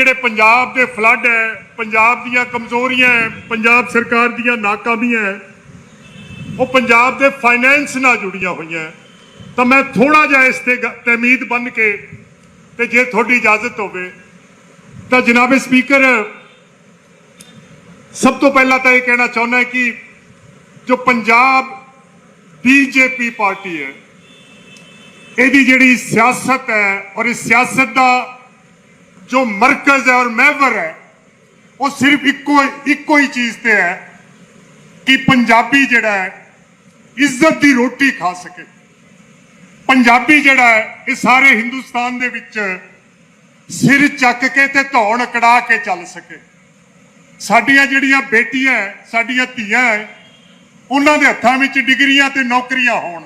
ਜਿਹੜੇ ਪੰਜਾਬ ਦੇ ਫਲੱਡ ਹੈ, ਪੰਜਾਬ ਦੀਆਂ ਕਮਜ਼ੋਰੀਆਂ ਹੈ, ਪੰਜਾਬ ਸਰਕਾਰ ਦੀਆਂ ਨਾਕਾਮੀਆਂ ਹੈ, ਉਹ ਪੰਜਾਬ ਦੇ ਫਾਈਨੈਂਸ ਨਾਲ ਜੁੜੀਆਂ ਹੋਈਆਂ ਤਾਂ ਮੈਂ ਥੋੜਾ ਜਿਹਾ ਇਸ ਤੇ ਗ- ਤਮੀਦ ਬਨ ਕੇ ਤੇ ਜੇ ਤੁਹਾਡੀ ਇਜਾਜ਼ਤ ਹੋਵੇ, ਤਾਂ ਜਨਾਬ ਸਪੀਕਰ ਸਭ ਤੋਂ ਪਹਿਲਾਂ ਤਾਂ ਇਹ ਕਹਿਣਾ ਚਾਹੁੰਦਾ ਕਿ ਜੋ ਪੰਜਾਬ ਬੀਜੇਪੀ ਪਾਰਟੀ ਹੈ, ਇਹਦੀ ਜਿਹੜੀ ਸਿਆਸਤ ਹੈ ਔਰ ਇਸ ਸਿਆਸਤ ਦਾ ਜੋ ਮਰਕਜ਼ ਹੈ ਔਰ ਮਹਿਵਰ ਹੈ ਉਹ ਸਿਰਫ ਇੱਕੋ ਇੱਕੋ ਹੀ ਚੀਜ਼ ਤੇ ਹੈ ਕਿ ਪੰਜਾਬੀ ਜਿਹੜਾ ਹੈ ਇੱਜ਼ਤ ਦੀ ਰੋਟੀ ਖਾ ਸਕੇ ਪੰਜਾਬੀ ਜਿਹੜਾ ਹੈ ਇਹ ਸਾਰੇ ਹਿੰਦੁਸਤਾਨ ਦੇ ਵਿੱਚ ਸਿਰ ਚੱਕ ਕੇ ਤੇ ਧੌਣ ਕੜਾ ਕੇ ਚੱਲ ਸਕੇ ਸਾਡੀਆਂ ਜਿਹੜੀਆਂ ਬੇਟੀਆਂ ਹੈ, ਸਾਡੀਆਂ ਧੀਆਂ ਹੈ, ਉਹਨਾਂ ਦੇ ਹੱਥਾਂ ਵਿੱਚ ਡਿਗਰੀਆਂ ਤੇ ਨੌਕਰੀਆਂ ਹੋਣ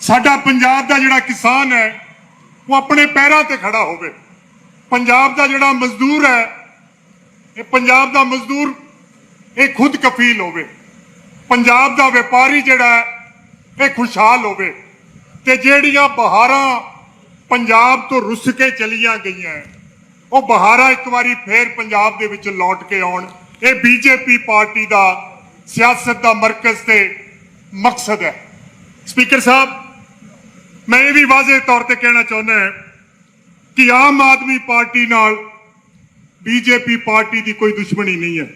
ਸਾਡਾ ਪੰਜਾਬ ਦਾ ਜਿਹੜਾ ਕਿਸਾਨ ਹੈ ਉਹ ਆਪਣੇ ਪੈਰਾਂ ਤੇ ਖੜਾ ਹੋਵੇ ਪੰਜਾਬ ਦਾ ਜਿਹੜਾ ਮਜ਼ਦੂਰ ਹੈ, ਇਹ ਪੰਜਾਬ ਦਾ ਮਜ਼ਦੂਰ, ਇਹ ਖੁਦ ਕਫੀਲ ਹੋਵੇ। ਪੰਜਾਬ ਦਾ ਵਪਾਰੀ ਜਿਹੜਾ ਹੈ, ਇਹ ਖੁਸ਼ਹਾਲ ਹੋਵੇ। ਤੇ ਜਿਹੜੀਆਂ ਬਹਾਰਾਂ ਪੰਜਾਬ ਤੋਂ ਰੁੱਸ ਕੇ ਚਲੀਆਂ ਗਈਆਂ ਉਹ ਬਹਾਰਾਂ ਇੱਕ ਵਾਰੀ ਫੇਰ ਪੰਜਾਬ ਦੇ ਵਿੱਚ ਲੌਟ ਕੇ ਆਉਣ। ਇਹ ਬੀਜੇਪੀ ਪਾਰਟੀ ਦਾ ਸਿਆਸਤ ਦਾ ਮਰਕਜ਼ ਤੇ ਮਕਸਦ ਹੈ। ਸਪੀਕਰ ਸਾਹਿਬ, ਮੈਂ ਇਹ ਵੀ ਵਾਜ਼ੇ ਤੌਰ ਤੇ ਕਹਿਣਾ ਚਾਹੁੰਦਾ ਹਾਂ ਕਿ ਆਮ ਆਦਮੀ ਪਾਰਟੀ ਨਾਲ ਬੀਜੇਪੀ ਪਾਰਟੀ ਦੀ ਕੋਈ ਦੁਸ਼ਮਣੀ ਨਹੀਂ ਹੈ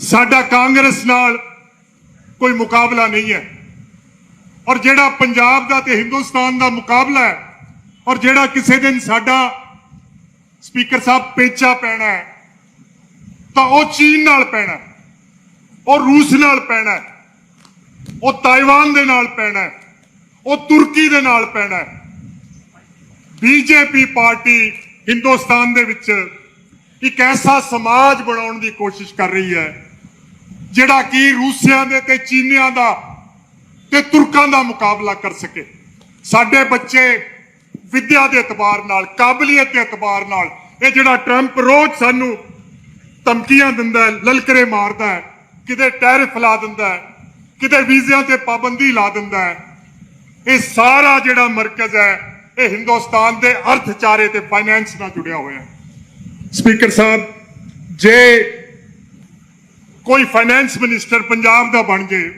ਸਾਡਾ ਕਾਂਗਰਸ ਨਾਲ ਕੋਈ ਮੁਕਾਬਲਾ ਨਹੀਂ ਹੈ ਔਰ ਜਿਹੜਾ ਪੰਜਾਬ ਦਾ ਤੇ ਹਿੰਦੁਸਤਾਨ ਦਾ ਮੁਕਾਬਲਾ ਹੈ ਔਰ ਜਿਹੜਾ ਕਿਸੇ ਦਿਨ ਸਾਡਾ ਸਪੀਕਰ ਸਾਹਿਬ ਪੇਚਾ ਪੈਣਾ ਹੈ ਤਾਂ ਉਹ ਚੀਨ ਨਾਲ ਪੈਣਾ ਹੈ, ਉਹ ਰੂਸ ਨਾਲ ਪੈਣਾ ਹੈ, ਉਹ ਤਾਈਵਾਨ ਦੇ ਨਾਲ ਪੈਣਾ ਹੈ, ਉਹ ਤੁਰਕੀ ਦੇ ਨਾਲ ਪੈਣਾ ਹੈ। ਬੀਜੇਪੀ ਪਾਰਟੀ ਹਿੰਦੁਸਤਾਨ ਦੇ ਵਿੱਚ ਇੱਕ ਐਸਾ ਸਮਾਜ ਬਣਾਉਣ ਦੀ ਕੋਸ਼ਿਸ਼ ਕਰ ਰਹੀ ਹੈ, ਜਿਹੜਾ ਕਿ ਰੂਸੀਆਂ ਦੇ ਤੇ ਚੀਨੀਆਂ ਦਾ ਤੇ ਤੁਰਕਾਂ ਦਾ ਮੁਕਾਬਲਾ ਕਰ ਸਕੇ। ਸਾਡੇ ਬੱਚੇ ਵਿਦਿਆ ਦੇ ਇਤਬਾਰ ਨਾਲ, ਕਾਬਲੀਅਤ ਦੇ ਇਤਬਾਰ ਨਾਲ, ਇਹ ਜਿਹੜਾ ਟਰੰਪ ਰੋਜ਼ ਸਾਨੂੰ ਧਮਕੀਆਂ ਦਿੰਦਾ ਹੈ, ਲਲਕਰੇ ਮਾਰਦਾ ਹੈ, ਕਿਤੇ ਟੈਰਿਫ ਲਾ ਦਿੰਦਾ ਹੈ, ਕਿਤੇ ਵੀਜ਼ਿਆਂ ਤੇ ਪਾਬੰਦੀ ਲਾ ਦਿੰਦਾ ਹੈ, ਇਹ ਸਾਰਾ ਜਿਹੜਾ ਮਰਕਜ਼ ਹੈ ਇਹ ਹਿੰਦੁਸਤਾਨ ਦੇ ਅਰਥਚਾਰੇ ਤੇ ਫਾਈਨੈਂਸ ਨਾਲ ਜੁੜਿਆ ਹੋਇਆ ਹੈ। ਸਪੀਕਰ ਸਾਹਿਬ, ਜੇ ਕੋਈ ਫਾਈਨੈਂਸ ਮਿਨਿਸਟਰ ਪੰਜਾਬ ਦਾ ਬਣ ਜੇ,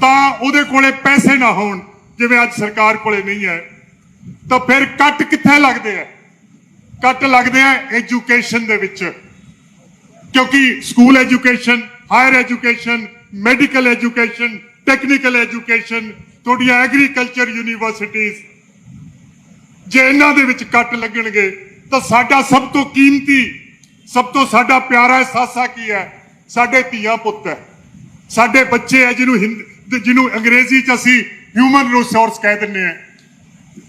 ਤਾਂ ਉਹਦੇ ਕੋਲੇ ਪੈਸੇ ਨਾ ਹੋਣ, ਜਿਵੇਂ ਅੱਜ ਸਰਕਾਰ ਕੋਲੇ ਨਹੀਂ ਹੈ, ਤਾਂ ਫਿਰ ਕੱਟ ਕਿੱਥੇ ਲੱਗਦੇ ਆ? ਕੱਟ ਲੱਗਦੇ ਆ ਐਜੂਕੇਸ਼ਨ ਦੇ ਵਿੱਚ। ਕਿਉਂਕਿ school education higher education medical education technical education ਤੁਹਾਡੀਆਂ ਐਗਰੀਕਲਚਰ ਯੂਨੀਵਰਸਿਟੀਆਂ ਜੇ ਇਹਨਾਂ ਦੇ ਵਿੱਚ ਕੱਟ ਲੱਗਣਗੇ, ਤਾਂ ਸਾਡਾ ਸਭ ਤੋਂ ਕੀਮਤੀ, ਸਭ ਤੋਂ ਸਾਡਾ ਪਿਆਰਾ ਅਹਿਸਾਸਾ ਕੀ ਹੈ? ਸਾਡੇ ਧੀਆਂ ਪੁੱਤ ਹੈ। ਸਾਡੇ ਬੱਚੇ ਹੈ ਜਿਹਨੂੰ ਹਿੰਦ, ਜਿਹਨੂੰ ਅੰਗਰੇਜ਼ੀ ਚ ਅਸੀਂ ਹਿਊਮਨ ਰਿਸੋਰਸ ਕਹਿ ਦਿੰਦੇ ਆ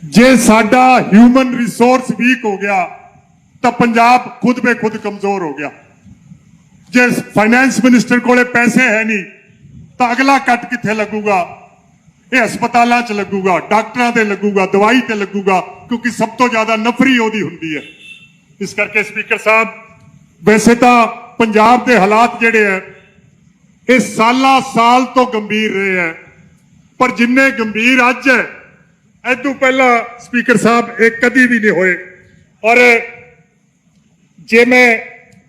ਜੇ ਸਾਡਾ ਹਿਊਮਨ ਰਿਸੋਰਸ ਵੀਕ ਹੋ ਗਿਆ, ਤਾਂ ਪੰਜਾਬ ਖੁਦ ਬੇ ਖੁਦ ਕਮਜ਼ੋਰ ਹੋ ਗਿਆ। ਜੇ ਫਾਈਨੈਂਸ ਮਿਨਿਸਟਰ ਕੋਲੇ ਪੈਸੇ ਹੈ ਨਹੀਂ, ਤਾਂ ਅਗਲਾ ਕੱਟ ਕਿੱਥੇ ਲੱਗੂਗਾ? ਇਹ ਹਸਪਤਾਲਾਂ 'ਚ ਲੱਗੂਗਾ, ਡਾਕਟਰਾਂ ਤੇ ਲੱਗੂਗਾ, ਦਵਾਈ ਤੇ ਲੱਗੂਗਾ, ਕਿਉਂਕਿ ਸਭ ਤੋਂ ਜ਼ਿਆਦਾ ਨਫਰੀ ਉਹਦੀ ਹੁੰਦੀ ਹੈ। ਇਸ ਕਰਕੇ ਸਪੀਕਰ ਸਾਹਿਬ, ਵੈਸੇ ਤਾਂ ਪੰਜਾਬ ਦੇ ਹਾਲਾਤ ਜਿਹੜੇ ਹੈ, ਇਹ ਸਾਲਾਂ ਸਾਲ ਤੋਂ ਗੰਭੀਰ ਰਹੇ ਹੈ। ਪਰ ਜਿੰਨੇ ਗੰਭੀਰ ਅੱਜ ਹੈ, ਐਦੋਂ ਪਹਿਲਾਂ ਸਪੀਕਰ ਸਾਹਿਬ, ਇਹ ਕਦੀ ਵੀ ਨਹੀਂ ਹੋਏ। ਔਰ ਜੇ ਮੈਂ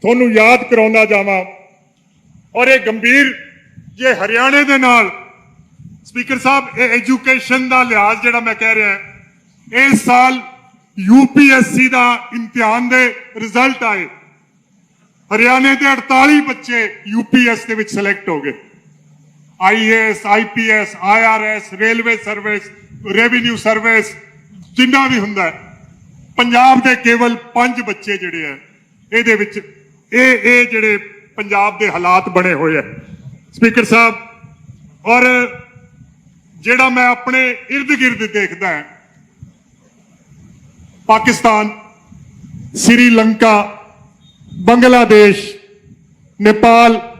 ਤੁਹਾਨੂੰ ਯਾਦ ਕਰਾਉਣਾ ਜਾਵਾਂ, ਔਰ ਇਹ ਗੰਭੀਰ ਜੇ ਹਰਿਆਣੇ ਦੇ ਨਾਲ ਸਪੀਕਰ ਸਾਹਿਬ, ਇਹ ਐਜੂਕੇਸ਼ਨ ਦਾ ਲਿਹਾਜ਼ ਜਿਹੜਾ ਮੈਂ ਕਹਿ ਰਿਹਾ ਇਸ ਸਾਲ ਯੂਪੀਐਸਸੀ ਦਾ ਇਮਤਿਹਾਨ ਦੇ ਰਿਜ਼ਲਟ ਆਏ। ਹਰਿਆਣੇ ਦੇ 48 ਬੱਚੇ ਯੂਪੀਐਸ ਦੇ ਵਿੱਚ ਸਿਲੈਕਟ ਹੋ ਗਏ। IAS IPS IRS railway service, revenue service, ਜਿੰਨਾ ਵੀ ਹੁੰਦਾ ਪੰਜਾਬ ਦੇ ਕੇਵਲ 5 ਬੱਚੇ ਜਿਹੜੇ ਆ ਇਹਦੇ ਵਿੱਚ ਇਹ ਇਹ ਜਿਹੜੇ ਪੰਜਾਬ ਦੇ ਹਾਲਾਤ ਬਣੇ ਹੋਏ ਆ ਸਪੀਕਰ ਸਾਹਿਬ, ਔਰ ਜਿਹੜਾ ਮੈਂ ਆਪਣੇ ird ਗਿਰਦ ਦੇਖਦਾ ਹਾਂ। ਪਾਕਿਸਤਾਨ ਸ੍ਰੀਲੰਕਾ ਬੰਗਲਾਦੇਸ਼, ਨੇਪਾਲ,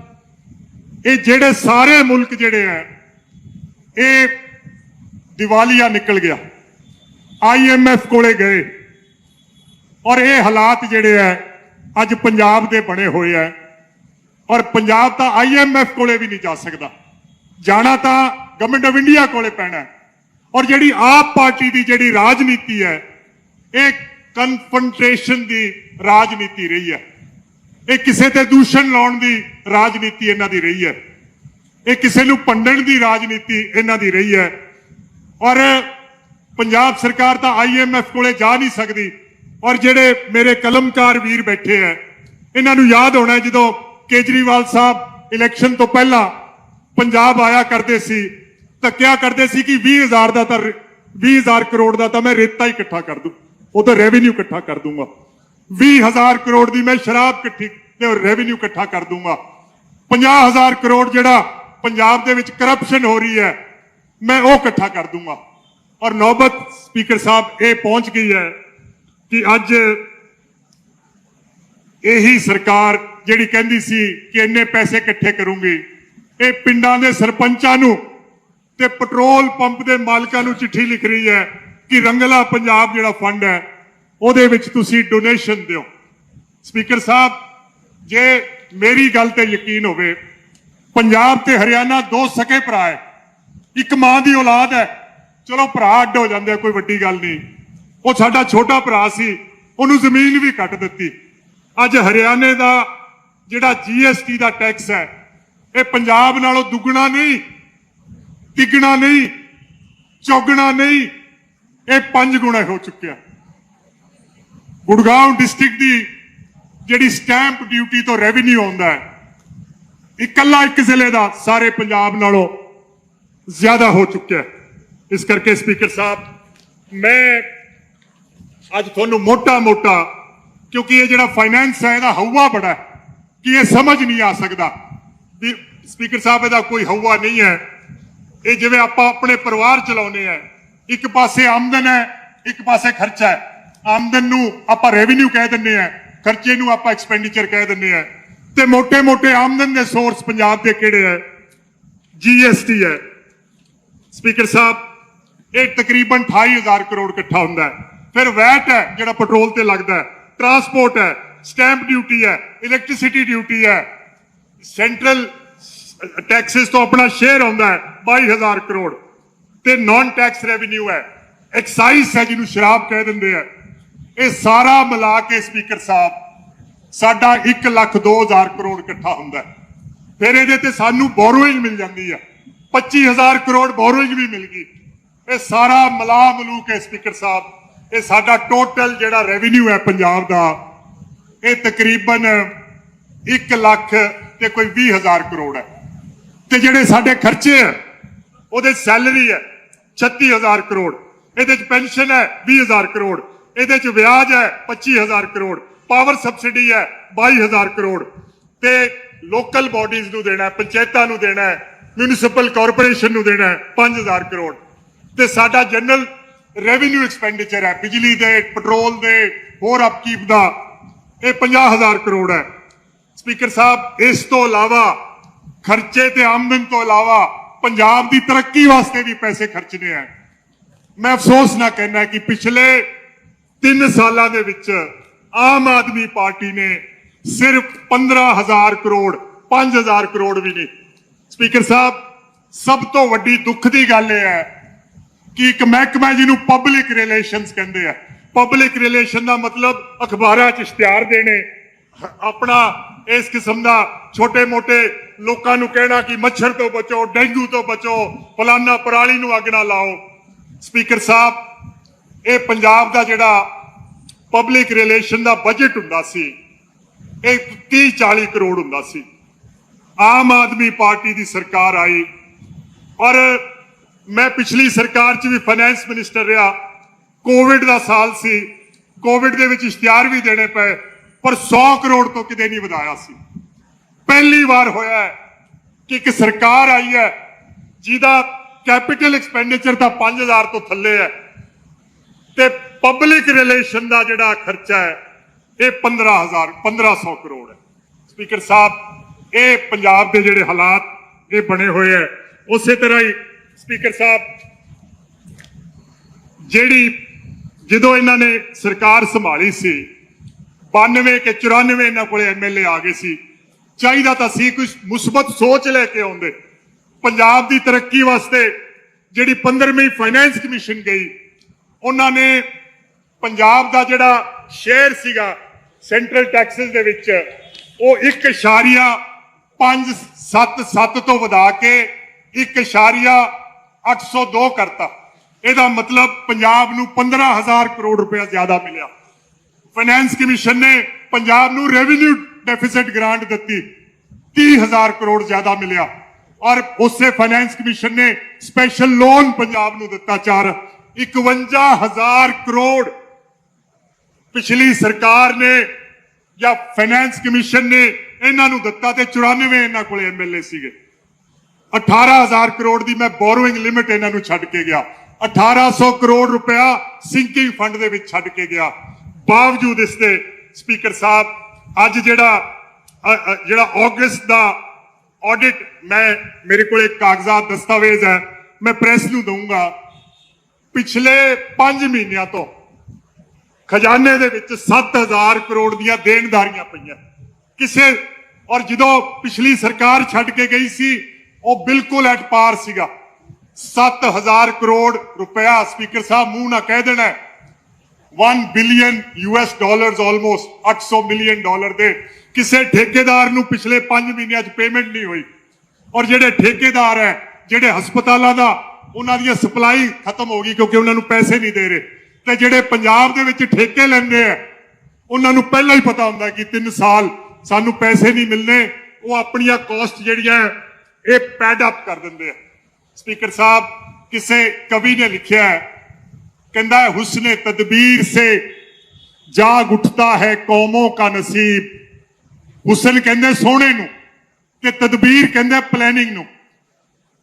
ਇਹ ਜਿਹੜੇ ਸਾਰੇ ਮੁਲਕ ਜਿਹੜੇ ਆ ਇਹ ਦੀਵਾਲੀਆ ਨਿਕਲ ਗਿਆ। ਆਈਐਮਐਫ ਕੋਲੇ ਗਏ। ਔਰ ਇਹ ਹਾਲਾਤ ਜਿਹੜੇ ਆ ਅੱਜ ਪੰਜਾਬ ਦੇ ਬਣੇ ਹੋਏ ਆ ਔਰ ਪੰਜਾਬ ਤਾਂ ਆਈਐਮਐਫ ਕੋਲੇ ਵੀ ਨਹੀਂ ਜਾ ਸਕਦਾ। ਜਾਣਾ ਤਾਂ ਗਵਰਨਮੈਂਟ ਆਫ ਇੰਡੀਆ ਕੋਲੇ ਪੈਣਾ ਔਰ ਜਿਹੜੀ ਆਪ ਪਾਰਟੀ ਦੀ ਜਿਹੜੀ ਰਾਜਨੀਤੀ ਹੈ, ਇਹ ਕਨਫਰੰਟੇਸ਼ਨ ਦੀ ਰਾਜਨੀਤੀ ਰਹੀ ਹੈ। ਇਹ ਕਿਸੇ ਤੇ ਦੂਸ਼ਣ ਲਾਉਣ ਦੀ ਰਾਜਨੀਤੀ ਇਹਨਾਂ ਦੀ ਰਹੀ ਹੈ। ਇਹ ਕਿਸੇ ਨੂੰ ਪੰਡਣ ਦੀ ਰਾਜਨੀਤੀ ਇਹਨਾਂ ਦੀ ਰਹੀ ਹੈ। ਔਰ ਪੰਜਾਬ ਸਰਕਾਰ ਤਾਂ ਆਈਐਮਐਫ ਕੋਲੇ ਜਾ ਨਹੀਂ ਸਕਦੀ। ਔਰ ਜਿਹੜੇ ਮੇਰੇ ਕਲਮਕਾਰ ਵੀਰ ਬੈਠੇ ਹੈ, ਇਹਨਾਂ ਨੂੰ ਯਾਦ ਹੋਣਾ ਜਦੋਂ ਕੇਜਰੀਵਾਲ ਸਾਹਿਬ ਇਲੈਕਸ਼ਨ ਤੋਂ ਪਹਿਲਾਂ ਪੰਜਾਬ ਆਇਆ ਕਰਦੇ ਸੀ ਤਾਂ ਕਰਦੇ ਸੀ ਕਿ 20000 ਦਾ ਤਾਂ 20000 ਕਰੋੜ ਦਾ ਤਾਂ ਮੈਂ ਰੇਤਾ ਹੀ ਇਕੱਠਾ ਕਰ ਦੂੰ। ਉਹ ਤਾਂ ਰੈਵਨਿਊ ਇਕੱਠਾ ਕਰ ਦੂੰਗਾ। 20000 ਕਰੋੜ ਦੀ ਮੈਂ ਸ਼ਰਾਬ ਇਕੱਠੀ ਤੇ ਰੈਵਨਿਊ ਇਕੱਠਾ ਕਰ ਦੂੰਗਾ। 50000 ਕਰੋੜ ਜਿਹੜਾ ਪੰਜਾਬ ਦੇ ਵਿੱਚ ਕਰਪਸ਼ਨ ਹੋ ਰਹੀ ਹੈ, ਮੈਂ ਉਹ ਇਕੱਠਾ ਕਰ ਦੂੰਗਾ। ਔਰ ਨੌਬਤ ਸਪੀਕਰ ਸਾਹਿਬ, ਇਹ ਪਹੁੰਚ ਗਈ ਹੈ ਕਿ ਅੱਜ ਇਹੀ ਸਰਕਾਰ ਜਿਹੜੀ ਕਹਿੰਦੀ ਸੀ ਕਿ ਇੰਨੇ ਪੈਸੇ ਇਕੱਠੇ ਕਰੂੰਗੀ, ਇਹ ਪਿੰਡਾਂ ਦੇ ਸਰਪੰਚਾਂ ਨੂੰ ਤੇ ਪੈਟਰੋਲ ਪੰਪ ਦੇ ਮਾਲਕਾਂ ਨੂੰ ਚਿੱਠੀ ਲਿਖ ਰਹੀ ਹੈ ਕਿ ਰੰਗਲਾ ਪੰਜਾਬ ਜਿਹੜਾ ਫੰਡ ਹੈ, ਉਹਦੇ ਵਿੱਚ ਤੁਸੀਂ ਡੋਨੇਸ਼ਨ ਦਿਓ। ਸਪੀਕਰ ਸਾਹਿਬ, ਜੇ ਮੇਰੀ ਗੱਲ ਤੇ ਯਕੀਨ ਹੋਵੇ, ਪੰਜਾਬ ਤੇ ਹਰਿਆਣਾ ਦੋ ਸਕੇ ਭਰਾ ਹੈ। ਇੱਕ ਮਾਂ ਦੀ ਔਲਾਦ ਹੈ। ਚਲੋ ਭਰਾ ਅੱਡ ਹੋ ਜਾਂਦੇ ਕੋਈ ਵੱਡੀ ਗੱਲ ਨਹੀਂ। ਉਹ ਸਾਡਾ ਛੋਟਾ ਭਰਾ ਸੀ, ਉਹਨੂੰ ਜ਼ਮੀਨ ਵੀ ਕੱਟ ਦਿੱਤੀ। ਅੱਜ ਹਰਿਆਣੇ ਦਾ ਜਿਹੜਾ ਜੀਐਸਟੀ ਦਾ ਟੈਕਸ ਹੈ, ਇਹ ਪੰਜਾਬ ਨਾਲੋਂ ਦੁੱਗਣਾ ਨਹੀਂ ਤਿੱਗਣਾ ਨਹੀਂ, ਚੌਗਣਾ ਨਹੀਂ, ਇਹ ਪੰਜ ਗੁਣਾ ਹੋ ਚੁੱਕਿਆ। ਗੁੜਗਾਉਂ ਡਿਸਟ੍ਰਿਕਟ ਦੀ ਜਿਹੜੀ ਸਟੈਂਪ ਡਿਊਟੀ ਤੋਂ ਰੈਵਨਿਊ ਆਉਂਦਾ ਹੈ, ਇਕੱਲਾ ਇੱਕ ਜ਼ਿਲ੍ਹੇ ਦਾ ਸਾਰੇ ਪੰਜਾਬ ਨਾਲੋਂ ਜ਼ਿਆਦਾ ਹੋ ਚੁੱਕਿਆ ਇਸ ਕਰਕੇ ਸਪੀਕਰ ਸਾਹਿਬ, ਮੈਂ ਅੱਜ ਤੁਹਾਨੂੰ ਮੋਟਾ ਮੋਟਾ ਕਿਉਂਕਿ ਇਹ ਜਿਹੜਾ ਫਾਈਨੈਂਸ ਹੈ, ਇਹਦਾ ਹਊਆ ਬੜਾ ਕਿ ਇਹ ਸਮਝ ਨਹੀਂ ਆ ਸਕਦਾ ਵੀ ਸਪੀਕਰ ਸਾਹਿਬ, ਇਹਦਾ ਕੋਈ ਹਊਆ ਨਹੀਂ ਹੈ। ਇਹ ਜਿਵੇਂ ਆਪਾਂ ਆਪਣੇ ਪਰਿਵਾਰ ਚਲਾਉਨੇ ਆ, ਇੱਕ ਪਾਸੇ ਆਮਦਨ ਹੈ, ਇੱਕ ਪਾਸੇ ਖਰਚਾ ਹੈ। ਆਮਦਨ ਨੂੰ ਆਪਾਂ ਰੈਵਨਿਊ ਕਹਿ ਦਿੰਨੇ ਆ, ਖਰਚੇ ਨੂੰ ਆਪਾਂ ਐਕਸਪੈਂਡੀਚਰ ਕਹਿ ਦਿੰਨੇ ਆ। ਤੇ ਮੋٹے-ਮੋٹے ਆਮਦਨ ਦੇ ਸੋਰਸ ਪੰਜਾਬ ਦੇ ਕਿਹੜੇ ਆ? ਜੀਐਸਟੀ ਹੈ ਸਪੀਕਰ ਸਾਹਿਬ, ਇਹ ਤਕਰੀਬਨ 28000 ਕਰੋੜ ਇਕੱਠਾ ਹੁੰਦਾ ਹੈ। ਫਿਰ ਵੈਟ ਹੈ, ਜਿਹੜਾ ਪੈਟਰੋਲ ਤੇ ਲੱਗਦਾ ਹੈ। ਟਰਾਂਸਪੋਰਟ ਹੈ ਸਟੈਂਪ ਡਿਊਟੀ ਹੈ ਇਲੈਕਟ੍ਰਿਸਿਟੀ ਡਿਊਟੀ ਹੈ। ਸੈਂਟਰਲ ਟੈਕਸਿਸ ਤੋਂ ਆਪਣਾ ਸ਼ੇਅਰ ਆਉਂਦਾ ਹੈ 22000 ਕਰੋੜ। ਤੇ ਨਾਨ ਟੈਕਸ ਰੈਵਨਿਊ ਹੈ। ਐਕਸਾਈਜ਼ ਹੈ ਜਿਹਨੂੰ ਸ਼ਰਾਬ ਕਹਿ ਦਿੰਦੇ ਆ। ਇਹ ਸਾਰਾ ਮਿਲਾ ਕੇ ਸਪੀਕਰ ਸਾਹਿਬ, ਸਾਡਾ 1 ਲੱਖ 2000 ਕਰੋੜ ਇਕੱਠਾ ਹੁੰਦਾ ਫਿਰ ਇਹਦੇ ਤੇ ਸਾਨੂੰ ਬੋਰੋਇੰਗ ਮਿਲ ਜਾਂਦੀ ਹੈ। 25000 ਕਰੋੜ ਬੋਰੋਇੰਗ ਵੀ ਮਿਲ ਗਈ। ਇਹ ਸਾਰਾ ਮਿਲਾ ਮਲੂ ਕੇ ਸਪੀਕਰ ਸਾਹਿਬ, ਇਹ ਸਾਡਾ ਟੋਟਲ ਜਿਹੜਾ ਰੈਵਨਿਊ ਹੈ ਪੰਜਾਬ ਦਾ, ਇਹ ਤਕਰੀਬਨ 1 ਲੱਖ ਤੇ ਕੋਈ 20000 ਕਰੋੜ ਹੈ। ਤੇ ਜਿਹੜੇ ਸਾਡੇ ਖਰਚੇ ਹੈ ਉਹਦੇ ਸੈਲਰੀ ਹੈ 36000 ਕਰੋੜ। ਇਹਦੇ ਚ ਪੈਨਸ਼ਨ ਹੈ 20000 ਕਰੋੜ। ਇਹਦੇ ਚ ਵਿਆਜ ਹੈ 25000 ਕਰੋੜ। ਪਾਵਰ ਸਬਸਿਡੀ ਹੈ 22000 ਕਰੋੜ। ਤੇ ਲੋਕਲ ਬਾਡੀਜ਼ ਨੂੰ ਦੇਣਾ ਪੰਚਾਇਤਾਂ ਨੂੰ ਦੇਣਾ ਹੈ ਮਿਊਨਿਸਪਲ ਕਾਰਪੋਰੇਸ਼ਨ ਨੂੰ ਦੇਣਾ ਹੈ 5000 ਕਰੋੜ। ਤੇ ਸਾਡਾ ਜਨਰਲ ਰੈਵਨਿਊ ਐਕਸਪੈਂਡੀਚਰ ਹੈ, ਬਿਜਲੀ ਦੇ, ਪੈਟਰੋਲ ਦੇ, ਹੋਰ ਅਪਕੀਪ ਦਾ, ਇਹ 50000 ਕਰੋੜ ਹੈ। ਸਪੀਕਰ ਸਾਹਿਬ, ਇਸ ਤੋਂ ਇਲਾਵਾ ਖਰਚੇ ਤੇ ਆਮਦਨ ਤੋਂ ਇਲਾਵਾ ਪੰਜਾਬ ਦੀ ਤਰੱਕੀ ਵਾਸਤੇ ਵੀ ਪੈਸੇ ਖਰਚਣੇ ਆ। ਮੈਂ ਅਫਸੋਸ ਨਾ ਕਹਿਣਾ ਕਿ ਪਿਛਲੇ 3 ਸਾਲਾਂ ਦੇ ਵਿੱਚ ਆਮ ਆਦਮੀ ਪਾਰਟੀ ਨੇ ਸਿਰਫ 15000 ਕਰੋੜ 5000 ਕਰੋੜ ਵੀ ਨਹੀਂ। ਸਪੀਕਰ ਸਾਹਿਬ, ਸਭ ਤੋਂ ਵੱਡੀ ਦੁੱਖ ਦੀ ਗੱਲ ਇਹ ਹੈ ਕਿ ਇੱਕ ਮਹਿਕਮਾ ਜਿਹਨੂੰ ਪਬਲਿਕ ਰਿਲੇਸ਼ਨਸ ਕਹਿੰਦੇ ਆ। ਪਬਲਿਕ ਰਿਲੇਸ਼ਨ ਦਾ ਮਤਲਬ ਅਖਬਾਰਾਂ 'ਚ ਇਸ਼ਤਿਹਾਰ ਦੇਣੇ ਆਪਣਾ ਇਸ ਕਿਸਮ ਦਾ ਛੋਟੇ-ਮੋਟੇ ਲੋਕਾਂ ਨੂੰ ਕਹਿਣਾ ਕਿ ਮੱਛਰ ਤੋਂ ਬਚੋ, ਡੇਂਗੂ ਤੋਂ ਬਚੋ, ਫਲਾਨਾ ਪਰਾਲੀ ਨੂੰ ਅੱਗ ਨਾ ਲਾਓ। ਸਪੀਕਰ ਸਾਹਿਬ, ਇਹ ਪੰਜਾਬ ਦਾ ਜਿਹੜਾ ਪਬਲਿਕ ਰਿਲੇਸ਼ਨ ਦਾ ਬਜਟ ਹੁੰਦਾ ਸੀ, ਇਹ 30 40 ਕਰੋੜ ਹੁੰਦਾ ਸੀ। ਆਮ ਆਦਮੀ ਪਾਰਟੀ ਦੀ ਸਰਕਾਰ ਆਈ, ਔਰ ਮੈਂ ਪਿਛਲੀ ਸਰਕਾਰ 'ਚ ਵੀ ਫਾਈਨੈਂਸ ਮਿਨਿਸਟਰ ਰਿਹਾ। ਕੋਵਿਡ ਦਾ ਸਾਲ ਸੀ। ਕੋਵਿਡ ਦੇ ਵਿੱਚ ਇਸ਼ਤਿਹਾਰ ਵੀ ਦੇਣੇ ਪਏ। ਪਰ 100 ਕਰੋੜ ਤੋਂ ਕਿਤੇ ਨਹੀਂ ਵਧਾਇਆ ਸੀ। ਪਹਿਲੀ ਵਾਰ ਹੋਇਆ ਹੈ ਕਿ ਇੱਕ ਸਰਕਾਰ ਆਈ ਹੈ, ਜਿਹਦਾ ਕੈਪੀਟਲ ਐਕਸਪੈਂਡੀਚਰ ਤਾਂ 5000 ਤੋਂ ਥੱਲੇ ਹੈ ਤੇ ਪਬਲਿਕ ਰਿਲੇਸ਼ਨ ਦਾ ਜਿਹੜਾ ਖਰਚਾ ਹੈ, ਇਹ 15000 1500 ਕਰੋੜ ਹੈ। ਸਪੀਕਰ ਸਾਹਿਬ, ਇਹ ਪੰਜਾਬ ਦੇ ਜਿਹੜੇ ਹਾਲਾਤ, ਇਹ ਬਣੇ ਹੋਏ ਹੈ। ਉਸੇ ਤਰ੍ਹਾਂ ਹੀ ਸਪੀਕਰ ਸਾਹਿਬ, ਜਿਹੜੀ ਜਦੋਂ ਇਹਨਾਂ ਨੇ ਸਰਕਾਰ ਸੰਭਾਲੀ ਸੀ 92 ਕੇ 94 ਇਹਨਾਂ ਕੋਲੇ ਐਮਐਲਏ ਆ ਗਏ ਸੀ। ਚਾਹੀਦਾ ਤਾਂ ਸੀ ਕੁਝ ਮੁਸਬਤ ਸੋਚ ਲੈ ਕੇ ਆਉਂਦੇ। ਪੰਜਾਬ ਦੀ ਤਰੱਕੀ ਵਾਸਤੇ ਜਿਹੜੀ 15ਵੀਂ ਫਾਈਨੈਂਸ ਕਮਿਸ਼ਨ ਗਈ, ਉਹਨਾਂ ਨੇ ਪੰਜਾਬ ਦਾ ਜਿਹੜਾ ਸ਼ੇਅਰ ਸੀਗਾ ਸੈਂਟਰਲ ਟੈਕਸਸ ਦੇ ਵਿੱਚ, ਉਹ 1.577 ਤੋਂ ਵਧਾ ਕੇ 1.802 ਕਰਤਾ। ਇਹਦਾ ਮਤਲਬ ਪੰਜਾਬ ਨੂੰ 15000 ਕਰੋੜ ਰੁਪਇਆ ਜ਼ਿਆਦਾ ਮਿਲਿਆ। ਫਾਈਨੈਂਸ ਕਮਿਸ਼ਨ ਨੇ ਪੰਜਾਬ ਨੂੰ ਰੈਵਨਿਊ ਡੈਫਿਸਿਟ ਗ੍ਰਾਂਟ ਦਿੱਤੀ। 30000 ਕਰੋੜ ਜ਼ਿਆਦਾ ਮਿਲਿਆ। ਔਰ ਉਸੇ ਫਾਈਨੈਂਸ ਕਮਿਸ਼ਨ ਨੇ ਸਪੈਸ਼ਲ ਲੋਨ ਪੰਜਾਬ ਨੂੰ ਦਿੱਤਾ ਚਾਰ। 51000 ਕਰੋੜ ਪਿਛਲੀ ਸਰਕਾਰ ਨੇ ਜਾਂ ਫਾਈਨੈਂਸ ਕਮਿਸ਼ਨ ਨੇ ਇਹਨਾਂ ਨੂੰ ਦਿੱਤਾ ਤੇ 94 ਇਹਨਾਂ ਕੋਲੇ ਐਮਐਲਏ ਸੀਗੇ। 18000 ਕਰੋੜ ਦੀ ਮੈਂ ਬੋਰੋਇੰਗ ਲਿਮਿਟ ਇਹਨਾਂ ਨੂੰ ਛੱਡ ਕੇ ਗਿਆ। 1800 ਕਰੋੜ ਰੁਪਇਆ ਸਿੰਕਿੰਗ ਫੰਡ ਦੇ ਵਿੱਚ ਛੱਡ ਕੇ ਗਿਆ। ਬਾਵਜੂਦ ਇਸ ਦੇ ਸਪੀਕਰ ਸਾਹਿਬ, ਅੱਜ ਜਿਹੜਾ ਜਿਹੜਾ ਅਗਸਤ ਦਾ ਆਡਿਟ ਮੈਂ, ਮੇਰੇ ਕੋਲੇ ਕਾਗਜ਼ਾਤ ਦਸਤਾਵੇਜ਼ ਹੈ, ਮੈਂ ਪ੍ਰੈਸ ਨੂੰ ਦਊਂਗਾ। ਪਿਛਲੇ 5 ਮਹੀਨਿਆਂ ਤੋਂ ਖਜ਼ਾਨੇ ਦੇ ਵਿੱਚ 7000 ਕਰੋੜ ਦੀਆਂ ਦੇਣਦਾਰੀਆਂ ਪਈਆਂ। ਕਿਸੇ, ਔਰ ਜਦੋਂ ਪਿਛਲੀ ਸਰਕਾਰ ਛੱਡ ਕੇ ਗਈ ਸੀ, ਉਹ ਬਿਲਕੁਲ ਐਟ ਪਾਰ ਸੀਗਾ। 7000 ਕਰੋੜ ਰੁਪਇਆ ਸਪੀਕਰ ਸਾਹਿਬ ਮੂੰਹ ਨਾ ਕਹਿ ਦੇਣਾ 1 billion US dollars almost 800 million dollar ਦੇ। ਕਿਸੇ ਠੇਕੇਦਾਰ ਨੂੰ ਪਿਛਲੇ 5 ਮਹੀਨਿਆਂ 'ਚ ਪੇਮੈਂਟ ਨਹੀਂ ਹੋਈ। ਔਰ ਜਿਹੜੇ ਠੇਕੇਦਾਰ ਹੈ, ਜਿਹੜੇ ਹਸਪਤਾਲਾਂ ਦਾ, ਉਹਨਾਂ ਦੀਆਂ ਸਪਲਾਈ ਖਤਮ ਹੋ ਗਈ ਕਿਉਂਕਿ ਉਹਨਾਂ ਨੂੰ ਪੈਸੇ ਨਹੀਂ ਦੇ ਰਹੇ। ਤੇ ਜਿਹੜੇ ਪੰਜਾਬ ਦੇ ਵਿੱਚ ਠੇਕੇ ਲੈਂਦੇ ਆ ਉਹਨਾਂ ਨੂੰ ਪਹਿਲਾਂ ਹੀ ਪਤਾ ਹੁੰਦਾ ਕਿ 3 ਸਾਲ ਸਾਨੂੰ ਪੈਸੇ ਨਹੀਂ ਮਿਲਨੇ। ਉਹ ਆਪਣੀਆਂ ਕਾਸਟ ਜਿਹੜੀਆਂ ਇਹ ਪੈਡ ਅਪ ਕਰ ਦਿੰਦੇ ਆ ਸਪੀਕਰ ਸਾਹਿਬ, ਕਿਸੇ ਕਵੀ ਨੇ ਲਿਖਿਆ ਹੈ ਕਹਿੰਦਾ ਹੁਸਨ ਤਦਬੀਰ ਸੇ ਜਾਗ ਉੱਠਦਾ ਹੈ ਕੌਮੋਂ ਕਾ ਨਸੀਬ। ਹੁਸਨ ਕਹਿੰਦੇ ਸੋਹਣੇ ਨੂੰ। ਤੇ ਤਦਬੀਰ ਕਹਿੰਦੇ ਪਲੈਨਿੰਗ ਨੂੰ।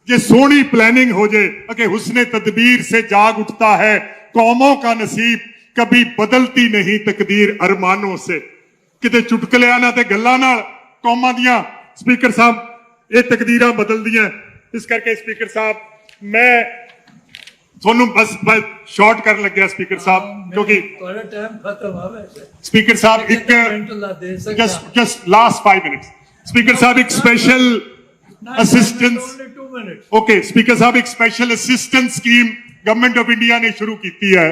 ਜੇ ਸੋਹਣੀ ਪਲੈਨਿੰਗ ਹੋ ਜੇ ਅਕੇ ਹੁਸਨੇ ਤਦਬੀਰ ਸੇ ਜਾਗ ਉੱਠਦਾ ਹੈ ਕੌਮੋਂ ਕਾ ਨਸੀਬ। ਕभी ਬਦਲਤੀ ਨਹੀਂ ਤਕਦੀਰ ਅਰਮਾਨੋਂ ਸੇ। ਕਿਤੇ ਚੁਟਕਲਿਆਂ ਨਾਲ ਤੇ ਗੱਲਾਂ ਨਾਲ ਕੌਮਾਂ ਦੀਆਂ ਸਪੀਕਰ ਸਾਹਿਬ, ਇਹ ਤਕਦੀਰਾਂ ਬਦਲਦੀਆਂ। ਇਸ ਕਰਕੇ ਸਪੀਕਰ ਸਾਹਿਬ, ਮੈਂ ਤੁਹਾਨੂੰ ਬਸ ਸ਼ਾਰਟ ਕਰਨ ਲੱਗਿਆ ਸਪੀਕਰ ਸਾਹਿਬ ਕਿਉਂਕਿ ਤੁਹਾਡਾ ਟਾਈਮ ਖਤਮ ਆ ਵੈਸੇ। ਸਪੀਕਰ ਸਾਹਿਬ ਇੱਕ just just last 5 minutes speaker ਸਾਹਿਬ ਇੱਕ special assistance only 2 minutes okay speaker ਸਾਹਿਬ ਇੱਕ special assistance scheme government of India ਨੇ ਸ਼ੁਰੂ ਕੀਤੀ ਹੈ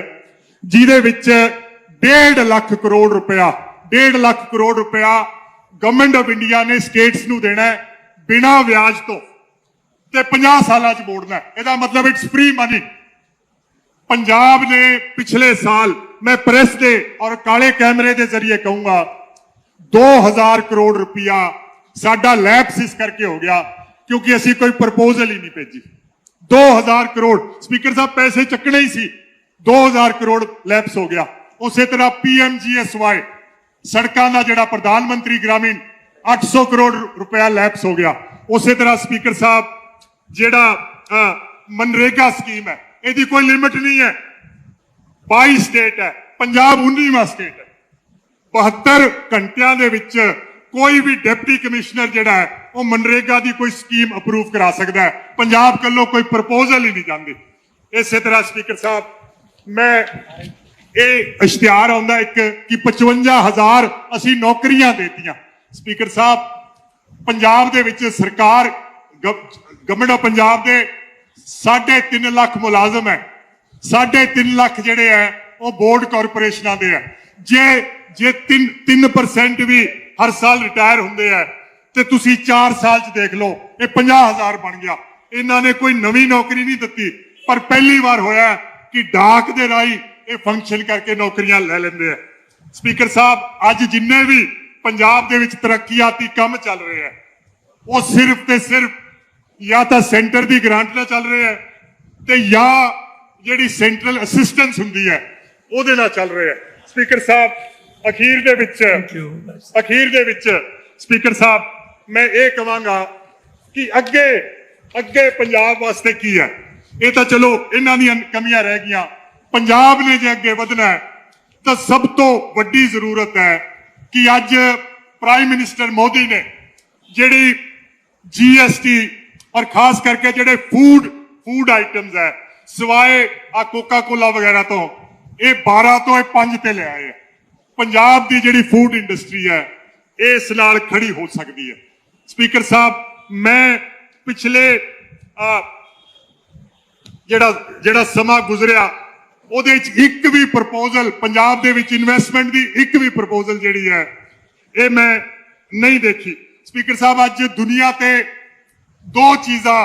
ਜਿਹਦੇ ਵਿੱਚ 1.5 ਲੱਖ ਕਰੋੜ ਰੁਪਇਆ 1.5 ਲੱਖ ਕਰੋੜ ਰੁਪਇਆ ਗਵਰਨਮੈਂਟ ਆਫ ਇੰਡੀਆ ਨੇ ਸਟੇਟਸ ਨੂੰ ਦੇਣਾ ਹੈ ਬਿਨਾਂ ਵਿਆਜ ਤੋਂ। ਤੇ 50 ਸਾਲਾਂ ਚ ਮੋੜਨਾ। ਇਹਦਾ ਮਤਲਬ ਇਟਸ ਫ੍ਰੀ ਮਨੀ ਪੰਜਾਬ ਨੇ ਪਿਛਲੇ ਸਾਲ ਮੈਂ ਪ੍ਰੈਸ ਦੇ ਔਰ ਕਾਲੇ ਕੈਮਰੇ ਦੇ ਜ਼ਰੀਏ ਕਹੂੰਗਾ 2000 ਕਰੋੜ ਰੁਪਇਆ ਸਾਡਾ ਲੈਪਸ ਇਸ ਕਰਕੇ ਹੋ ਗਿਆ, ਕਿਉਂਕਿ ਅਸੀਂ ਕੋਈ ਪ੍ਰਪੋਜ਼ਲ ਹੀ ਨਹੀਂ ਭੇਜੀ। 2000 ਕਰੋੜ, ਸਪੀਕਰ ਸਾਹਿਬ ਪੈਸੇ ਚੱਕਣੇ ਹੀ ਸੀ 2000 ਕਰੋੜ ਲੈਪਸ ਹੋ ਗਿਆ। ਉਸੇ ਤਰ੍ਹਾਂ ਪੀਐਮਜੀਐਸਵਾਈ ਸੜਕਾਂ ਦਾ ਜਿਹੜਾ ਪ੍ਰਧਾਨ ਮੰਤਰੀ ਗ੍ਰਾਮੀਣ 800 ਕਰੋੜ ਰੁਪਇਆ ਲੈਪਸ ਹੋ ਗਿਆ। ਉਸੇ ਤਰ੍ਹਾਂ ਸਪੀਕਰ ਸਾਹਿਬ, ਜਿਹੜਾ ਮਨਰੇਗਾ ਸਕੀਮ ਹੈ ਇਹਦੀ ਕੋਈ ਲਿਮਿਟ ਨਹੀਂ ਹੈ। 22 ਸਟੇਟ ਹੈ। ਪੰਜਾਬ 19ਵਾਂ ਸਟੇਟ ਹੈ। 72 ਘੰਟਿਆਂ ਦੇ ਵਿੱਚ ਕੋਈ ਵੀ ਡਿਪਟੀ ਕਮਿਸ਼ਨਰ ਜਿਹੜਾ ਹੈ, ਉਹ ਮਨਰੇਗਾ ਦੀ ਕੋਈ ਸਕੀਮ ਅਪਰੂਵ ਕਰਾ ਸਕਦਾ ਹੈ। ਪੰਜਾਬ ਵੱਲੋਂ ਕੋਈ ਪ੍ਰਪੋਜ਼ਲ ਹੀ ਨਹੀਂ ਜਾਂਦੀ। ਇਸੇ ਤਰ੍ਹਾਂ ਸਪੀਕਰ ਸਾਹਿਬ, ਮੈਂ ਇਹ ਇਸ਼ਤਿਹਾਰ ਆਉਂਦਾ ਇੱਕ ਕਿ 55000 ਅਸੀਂ ਨੌਕਰੀਆਂ ਦੇਤੀਆਂ। ਸਪੀਕਰ ਸਾਹਿਬ, ਪੰਜਾਬ ਦੇ ਵਿੱਚ ਸਰਕਾਰ ਗਵਰਨਮੈਂਟ ਆਫ ਪੰਜਾਬ ਦੇ 3.5 ਲੱਖ ਮੁਲਾਜ਼ਮ ਹੈ। 3.5 ਲੱਖ ਜਿਹੜੇ ਹੈ, ਉਹ ਬੋਰਡ ਕਾਰਪੋਰੇਸ਼ਨਾਂ ਦੇ ਹੈ। ਜੇ ਜੇ 3 3% ਵੀ ਹਰ ਸਾਲ ਰਿਟਾਇਰ ਹੁੰਦੇ ਆ ਤੇ ਤੁਸੀਂ 4 ਸਾਲ ਚ ਦੇਖ ਲਓ, ਇਹ 50000 ਬਣ ਗਿਆ। ਇਹਨਾਂ ਨੇ ਕੋਈ ਨਵੀਂ ਨੌਕਰੀ ਨਹੀਂ ਦਿੱਤੀ, ਪਰ ਪਹਿਲੀ ਵਾਰ ਹੋਇਆ ਕਿ ਡਾਕ ਦੇ ਰਾਹੀਂ ਇਹ ਫੰਕਸ਼ਨ ਕਰਕੇ ਨੌਕਰੀਆਂ ਲੈ ਲੈਂਦੇ ਆ ਸਪੀਕਰ ਸਾਹਿਬ, ਅੱਜ ਜਿੰਨੇ ਵੀ ਪੰਜਾਬ ਦੇ ਵਿੱਚ ਤਰੱਕੀਆਤੀ ਕੰਮ ਚੱਲ ਰਹੇ ਆ ਉਹ ਸਿਰਫ ਤੇ ਸਿਰਫ ਜਾਂ ਤਾਂ ਸੈਂਟਰ ਦੀ ਗ੍ਰਾਂਟ ਨਾਲ ਚੱਲ ਰਿਹਾ ਹੈ ਤੇ ਜਾਂ ਜਿਹੜੀ ਸੈਂਟਰਲ ਅਸਿਸਟੈਂਸ ਹੁੰਦੀ ਹੈ ਉਹਦੇ ਨਾਲ ਚੱਲ ਰਿਹਾ ਹੈ ਸਪੀਕਰ ਸਾਹਿਬ ਅਖੀਰ ਦੇ ਵਿੱਚ ਅਖੀਰ ਦੇ ਵਿੱਚ ਸਪੀਕਰ ਸਾਹਿਬ ਮੈਂ ਇਹ ਕਵਾਂਗਾ ਕਿ ਅੱਗੇ ਅੱਗੇ ਪੰਜਾਬ ਵਾਸਤੇ ਕੀ ਹੈ ਇਹ ਤਾਂ ਚਲੋ ਇਹਨਾਂ ਦੀਆਂ ਕਮੀਆਂ ਰਹਿ ਗਈਆਂ ਪੰਜਾਬ ਨੇ ਜੇ ਅੱਗੇ ਵਧਣਾ ਤਾਂ ਸਭ ਤੋਂ ਵੱਡੀ ਜ਼ਰੂਰਤ ਹੈ ਕਿ ਅੱਜ ਪ੍ਰਾਈਮ ਮਿਨਿਸਟਰ ਮੋਦੀ ਨੇ ਜਿਹੜੀ ਜੀਐਸਟੀ ਔਰ ਖਾਸ ਕਰਕੇ ਜਿਹੜੇ ਫੂਡ ਫੂਡ ਆਈਟਮਸ ਹੈ, ਸਿਵਾਏ ਆ ਕੋਕਾ ਕੋਲਾ ਵਗੈਰਾ ਤੋਂ, ਇਹ 12 ਤੋਂ ਇਹ 5 ਤੇ ਲੈ ਆਏ ਪੰਜਾਬ ਦੀ ਜਿਹੜੀ ਫੂਡ ਇੰਡਸਟਰੀ ਹੈ ਇਹ ਇਸ ਨਾਲ ਖੜੀ ਹੋ ਸਕਦੀ ਹੈ। ਸਪੀਕਰ ਸਾਹਿਬ, ਮੈਂ ਪਿਛਲੇ ਜਿਹੜਾ ਜਿਹੜਾ ਸਮਾਂ ਗੁਜ਼ਰਿਆ, ਉਹਦੇ ਵਿੱਚ ਇੱਕ ਵੀ ਪ੍ਰਪੋਜ਼ਲ ਪੰਜਾਬ ਦੇ ਵਿੱਚ ਇਨਵੈਸਟਮੈਂਟ ਦੀ ਇੱਕ ਵੀ ਪ੍ਰਪੋਜ਼ਲ ਜਿਹੜੀ ਹੈ, ਇਹ ਮੈਂ ਨਹੀਂ ਦੇਖੀ। ਸਪੀਕਰ ਸਾਹਿਬ, ਅੱਜ ਦੁਨੀਆ ਤੇ ਦੋ ਚੀਜ਼ਾਂ।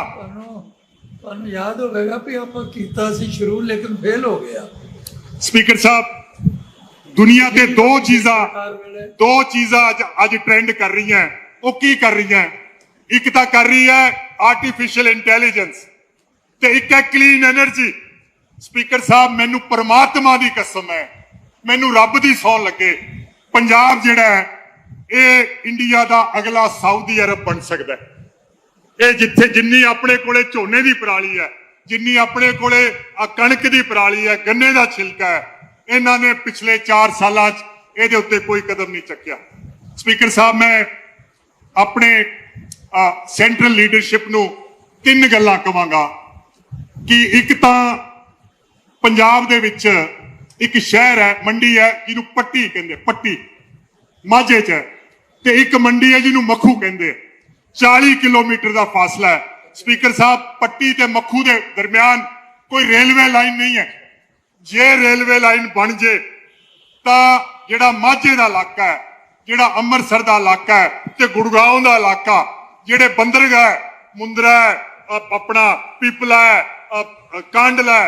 ਤੁਹਾਨੂੰ ਯਾਦ ਹੋਵੇਗਾ ਵੀ ਆਪਾਂ ਕੀਤਾ ਸੀ ਸ਼ੁਰੂ ਲੇਕਿਨ ਫੇਲ ਹੋ ਗਿਆ। ਸਪੀਕਰ ਸਾਹਿਬ ਦੁਨੀਆ ਤੇ ਦੋ ਚੀਜ਼ਾਂ ਦੋ ਚੀਜ਼ਾਂ ਅੱਜ ਅੱਜ ਟ੍ਰੈਂਡ ਕਰ ਰਹੀਆਂ। ਉਹ ਕੀ ਕਰ ਰਹੀਆਂ? ਇੱਕ ਤਾਂ ਕਰ ਰਹੀ ਹੈ ਆਰਟੀਫੀਸ਼ੀਅਲ ਇੰਟੈਲੀਜੈਂਸ ਤੇ ਇੱਕ ਹੈ ਕਲੀਨ એનર્ਜੀ ਸਪੀਕਰ ਸਾਹਿਬ ਮੈਨੂੰ ਪਰਮਾਤਮਾ ਦੀ ਕਸਮ ਹੈ। ਮੈਨੂੰ ਰੱਬ ਦੀ ਸੌ ਲੱਗੇ। ਪੰਜਾਬ ਜਿਹੜਾ ਹੈ ਇਹ ਇੰਡੀਆ ਦਾ ਅਗਲਾ ਸਾਊਦੀ ਅਰਬ ਬਣ ਸਕਦਾ ਹੈ। ਇਹ ਜਿੱਥੇ ਜਿੰਨੀ ਆਪਣੇ ਕੋਲੇ ਝੋਨੇ ਦੀ ਪਰਾਲੀ ਹੈ, ਜਿੰਨੀ ਆਪਣੇ ਕੋਲੇ ਆ ਕਣਕ ਦੀ ਪਰਾਲੀ ਹੈ, ਗੰਨੇ ਦਾ ਛਿਲਕਾ ਹੈ, ਇਹਨਾਂ ਨੇ ਪਿਛਲੇ 4 ਸਾਲਾਂ 'ਚ ਇਹਦੇ ਉੱਤੇ ਕੋਈ ਕਦਮ ਨਹੀਂ ਚੱਕਿਆ। ਸਪੀਕਰ ਸਾਹਿਬ, ਮੈਂ ਆਪਣੇ ਸੈਂਟਰਲ ਲੀਡਰਸ਼ਿਪ ਨੂੰ ਤਿੰਨ ਗੱਲਾਂ ਕਵਾਂਗਾ ਕਿ ਇੱਕ ਤਾਂ ਪੰਜਾਬ ਦੇ ਵਿੱਚ ਇੱਕ ਸ਼ਹਿਰ ਹੈ, ਮੰਡੀ ਹੈ, ਜਿਹਨੂੰ ਪੱਟੀ ਕਹਿੰਦੇ ਪੱਟੀ, ਮਾਝੇ 'ਚ ਹੈ, ਤੇ ਇੱਕ ਮੰਡੀ ਹੈ ਜਿਹਨੂੰ ਮੱਖੂ ਕਹਿੰਦੇ 40 ਕਿਲੋਮੀਟਰ ਦਾ ਫਾਸਲਾ ਹੈ। ਸਪੀਕਰ ਸਾਹਿਬ ਪੱਟੀ ਤੇ ਮੱਖੂ ਦੇ ਦਰਮਿਆਨ ਕੋਈ ਰੇਲਵੇ ਲਾਈਨ ਨਹੀਂ ਹੈ। ਜੇ ਰੇਲਵੇ ਲਾਈਨ ਬਣ ਜੇ ਤਾਂ ਜਿਹੜਾ ਮਾਝੇ ਦਾ ਇਲਾਕਾ ਹੈ ਜਿਹੜਾ ਅੰਮ੍ਰਿਤਸਰ ਦਾ ਇਲਾਕਾ ਹੈ ਤੇ ਗੁੜਗਾਉਂ ਦਾ ਇਲਾਕਾ ਜਿਹੜੇ ਬੰਦਰਗਾਹ ਹੈ, ਮੁੰਦਰਾ ਆਪਣਾ ਪੀਪਲਾ ਕਾਂਡਲਾ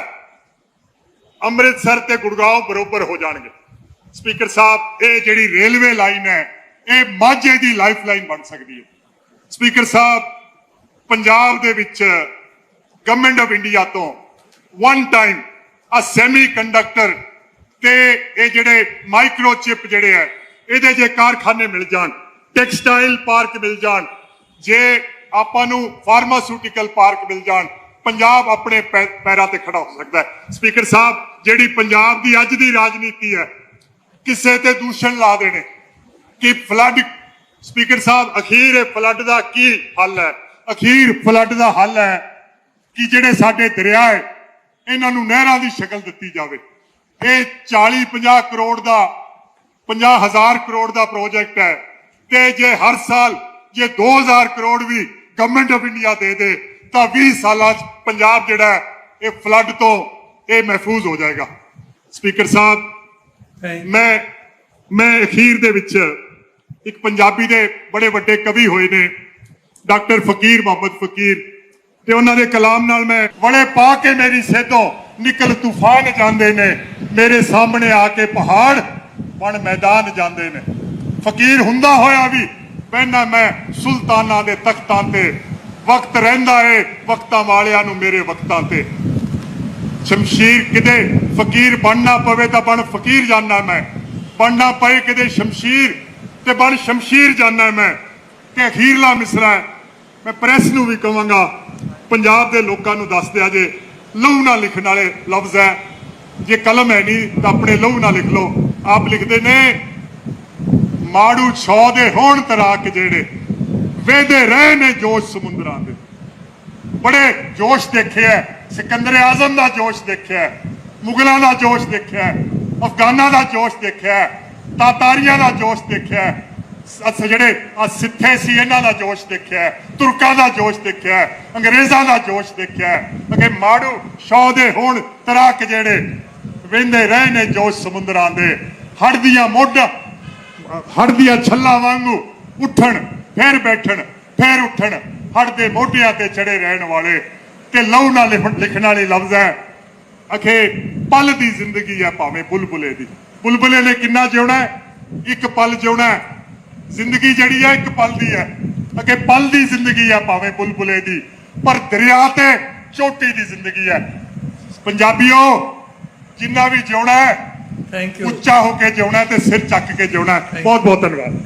ਅੰਮ੍ਰਿਤਸਰ ਤੇ ਗੁੜਗਾਉਂ ਬਰੋਬਰ ਹੋ ਜਾਣਗੇ। ਸਪੀਕਰ ਸਾਹਿਬ ਇਹ ਜਿਹੜੀ ਰੇਲਵੇ ਲਾਈਨ ਹੈ ਇਹ ਮਾਝੇ ਦੀ ਲਾਈਫ ਲਾਈਨ ਬਣ ਸਕਦੀ ਹੈ। ਸਪੀਕਰ ਸਾਹਿਬ, ਪੰਜਾਬ ਦੇ ਵਿੱਚ ਗਵਰਨਮੈਂਟ ਆਫ ਇੰਡੀਆ ਤੋਂ ਵਨ ਟਾਈਮ ਆ ਸੈਮੀ ਕੰਡਕਟਰ ਤੇ ਇਹ ਜਿਹੜੇ ਮਾਈਕਰੋ ਚਿਪ ਜਿਹੜੇ ਹੈ, ਇਹਦੇ ਜੇ ਕਾਰਖਾਨੇ ਮਿਲ ਜਾਣ ਟੈਕਸਟਾਈਲ ਪਾਰਕ ਮਿਲ ਜਾਣ, ਜੇ ਆਪਾਂ ਨੂੰ ਫਾਰਮਾਸਿਊਟੀਕਲ ਪਾਰਕ ਮਿਲ ਜਾਣ, ਪੰਜਾਬ ਆਪਣੇ ਪੈ- ਪੈਰਾਂ ਤੇ ਖੜਾ ਹੋ ਸਕਦਾ ਹੈ। ਸਪੀਕਰ ਸਾਹਿਬ, ਜਿਹੜੀ ਪੰਜਾਬ ਦੀ ਅੱਜ ਦੀ ਰਾਜਨੀਤੀ ਹੈ, ਕਿਸੇ ਤੇ ਦੂਸ਼ਣ ਲਾ ਦੇਣੇ, ਕਿ ਫਲੱਡ ਸਪੀਕਰ ਸਾਹਿਬ ਅਖੀਰ ਇਹ ਫਲੱਡ ਦਾ ਕੀ ਹੱਲ ਹੈ? ਅਖੀਰ ਫਲੱਡ ਦਾ ਹੱਲ ਹੈ ਕਿ ਜਿਹੜੇ ਸਾਡੇ ਦਰਿਆ ਹੈ ਇਹਨਾਂ ਨੂੰ ਨਹਿਰਾਂ ਦੀ ਸ਼ਕਲ ਦਿੱਤੀ ਜਾਵੇ। ਇਹ 40 50 ਕਰੋੜ ਦਾ 50 ਹਜ਼ਾਰ ਕਰੋੜ ਦਾ ਪ੍ਰੋਜੈਕਟ ਹੈ ਤੇ ਜੇ ਹਰ ਸਾਲ ਜੇ 2000 ਕਰੋੜ ਵੀ ਗਵਰਨਮੈਂਟ ਆਫ ਇੰਡੀਆ ਦੇ ਦੇ ਤਾਂ 20 ਸਾਲਾਂ 'ਚ ਪੰਜਾਬ ਜਿਹੜਾ ਹੈ, ਇਹ ਫਲੱਡ ਤੋਂ ਇਹ ਮਹਿਫੂਜ਼ ਹੋ ਜਾਏਗਾ। ਸਪੀਕਰ ਸਾਹਿਬ ਮੈਂ ਮੈਂ ਅਖੀਰ ਦੇ ਵਿੱਚ ਇੱਕ ਪੰਜਾਬੀ ਦੇ ਬੜੇ ਵੱਡੇ ਕਵੀ ਹੋਏ ਨੇ, ਡਾਕਟਰ ਫਕੀਰ ਮੁਹੰਮਦ ਫਕੀਰ। ਤੇ ਉਹਨਾਂ ਦੇ ਕਲਾਮ ਨਾਲ ਮੈਂ ਵੜੇ ਪਾ ਕੇ ਮੇਰੀ ਸੇਧੋਂ ਨਿਕਲ ਤੂਫਾਨ ਜਾਂਦੇ ਨੇ, ਮੇਰੇ ਸਾਹਮਣੇ ਆ ਕੇ ਪਹਾੜ ਬਣ ਮੈਦਾਨ ਜਾਂਦੇ ਨੇ। ਫਕੀਰ ਹੁੰਦਾ ਹੋਇਆ ਵੀ ਪਹਿਨਾ ਮੈਂ ਸੁਲਤਾਨਾਂ ਦੇ ਤਖਤਾਂ ਤੇ, ਵਕਤ ਰਹਿੰਦਾ ਏ ਵਕਤਾਂ ਵਾਲਿਆਂ ਨੂੰ ਮੇਰੇ ਵਕਤਾਂ ਤੇ। ਸ਼ਮਸ਼ੀਰ ਕਿਤੇ ਫਕੀਰ ਬਣਨਾ ਪਵੇ ਤਾਂ ਬਣ ਫਕੀਰ ਜਾਣਾ ਮੈਂ, ਬਣਨਾ ਪਏ ਕਿਤੇ ਸ਼ਮਸ਼ੀਰ ਤੇ ਬਣ ਸ਼ਮਸ਼ੀਰ ਜਾਣਾ ਮੈਂ, ਤੇ ਅਖੀਰਲਾ ਮਿਸਰਾ ਮੈਂ ਪ੍ਰੈਸ ਨੂੰ ਵੀ ਕਹਾਂਗਾ ਪੰਜਾਬ ਦੇ ਲੋਕਾਂ ਨੂੰ ਦੱਸ ਦਿਆ ਜੇ, ਲਹੂ ਨਾਲ ਲਿਖਣ ਵਾਲੇ ਲਫ਼ਜ਼ ਹੈ। ਜੇ ਕਲਮ ਹੈ ਨਹੀਂ, ਤਾਂ ਆਪਣੇ ਲਹੂ ਨਾਲ ਲਿਖ ਲਓ। ਆਪ ਲਿਖਦੇ ਨੇ, ਮਾੜੂ ਛੋ ਦੇ ਹੋਣ ਤਰਾਕ ਜਿਹੜੇ, ਵੇਦੇ ਰਹੇ ਨੇ ਜੋਸ਼ ਸਮੁੰਦਰਾਂ ਦੇ। ਬੜੇ ਜੋਸ਼ ਦੇਖਿਆ ਸਿਕੰਦਰ ਆਜ਼ਮ ਦਾ ਜੋਸ਼ ਦੇਖਿਆ ਮੁਗਲਾਂ ਦਾ ਜੋਸ਼ ਦੇਖਿਆ ਅਫਗਾਨਾਂ ਦਾ ਜੋਸ਼ ਦੇਖਿਆ ਤਾਤਾਰੀਆਂ ਦਾ ਜੋਸ਼ ਦੇਖਿਆ ਅਸ ਜਿਹੜੇ ਆ ਸਿੱਥੇ ਸੀ, ਇਹਨਾਂ ਦਾ ਜੋਸ਼ ਦੇਖਿਆ ਤੁਰਕਾਂ ਦਾ ਜੋਸ਼ ਦੇਖਿਆ ਅੰਗਰੇਜ਼ਾਂ ਦਾ ਜੋਸ਼ ਦੇਖਿਆ ਅਗੇ ਮਾੜੂ ਸ਼ੌ ਦੇ ਹੁਣ ਤਰਾਕ ਜਿਹੜੇ ਵੇਂਦੇ ਰਹੇ ਨੇ ਜੋਸ਼ ਸਮੁੰਦਰਾਂ ਦੇ। ਹੜ ਦੀਆਂ ਮੋਢ ਹੜ ਦੀਆਂ ਛੱਲਾਂ ਵਾਂਗੂ ਉੱਠਣ, ਫੇਰ ਬੈਠਣ, ਫੇਰ ਉੱਠਣ। ਹੜ ਦੇ ਮੋਢਿਆਂ ਤੇ ਚੜੇ ਰਹਿਣ ਵਾਲੇ। ਤੇ ਲਹੂ ਨਾਲ ਲਿਖਣ- ਲਿਖਣ ਵਾਲੇ ਲਫ਼ਜ਼ ਹੈ। ਅਖੇ ਪਲ ਦੀ ਜ਼ਿੰਦਗੀ ਹੈ ਭਾਵੇਂ ਬੁਲਬੁਲੇ ਦੀ। ਬੁਲਬੁਲੇ ਨੇ ਕਿੰਨਾ ਜਿਉਣਾ? ਇੱਕ ਪਲ ਜਿਉਣਾ। ਜ਼ਿੰਦਗੀ ਜਿਹੜੀ ਹੈ ਇੱਕ ਪਲ ਦੀ ਹੈ ਅਗੇ ਪਲ ਦੀ ਜ਼ਿੰਦਗੀ ਹੈ ਭਾਵੇਂ ਬੁਲਬੁਲੇ ਦੀ ਪਰ ਦਰਿਆ ਤੇ ਚੋਟੀ ਦੀ ਜ਼ਿੰਦਗੀ ਹੈ ਪੰਜਾਬੀਓ ਜਿੰਨਾ ਵੀ ਜਿਉਣਾ ਹੈ ਥੈਂਕ ਯੂ ਉੱਚਾ ਹੋ ਕੇ ਜਿਉਣਾ ਤੇ ਸਿਰ ਚੱਕ ਕੇ ਜਿਉਣਾ। ਬਹੁਤ ਬਹੁਤ ਧੰਨਵਾਦ